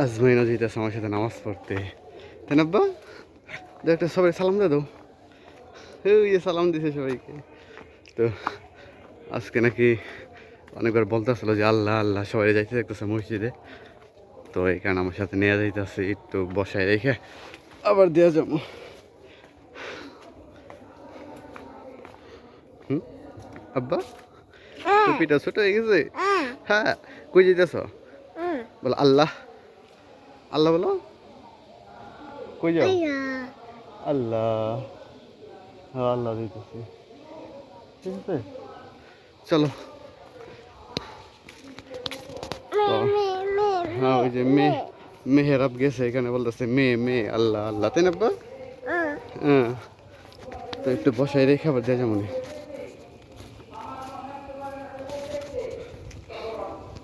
আজমাইনও যেতেছে আমার সাথে নামাজ পড়তে। তাই না আব্বা? দু একটা সবাই সালাম দিয়ে দাও। ওই যে সালাম দিছে সবাইকে। তো আজকে নাকি অনেকবার বলতেছিল যে আল্লাহ আল্লাহ সবাই যাইতে দেখতেছে মসজিদে। তো এই কারণে আমার সাথে নিয়ে যাইতেছে একটু বসায় রেখে আবার দেওয়া যাব। হুম? আব্বা? টুপিটা ছোট হয়ে গেছে? হ্যাঁ। কই যেতেছ বলো আল্লাহ। আল্লাহ বলো। কই যাও? আল্লাহ। হ্যাঁ আল্লাহ দিতেছি। ঠিক আছে? চলো। হ্যাঁ ওই যে মেয়ে মেহেরাব গেছে এখানে বলতেছে মেয়ে মেয়ে আল্লাহ আল্লাহ। তাই না হ্যাঁ। তো একটু বসাই রেখে আবার দেওয়া যাব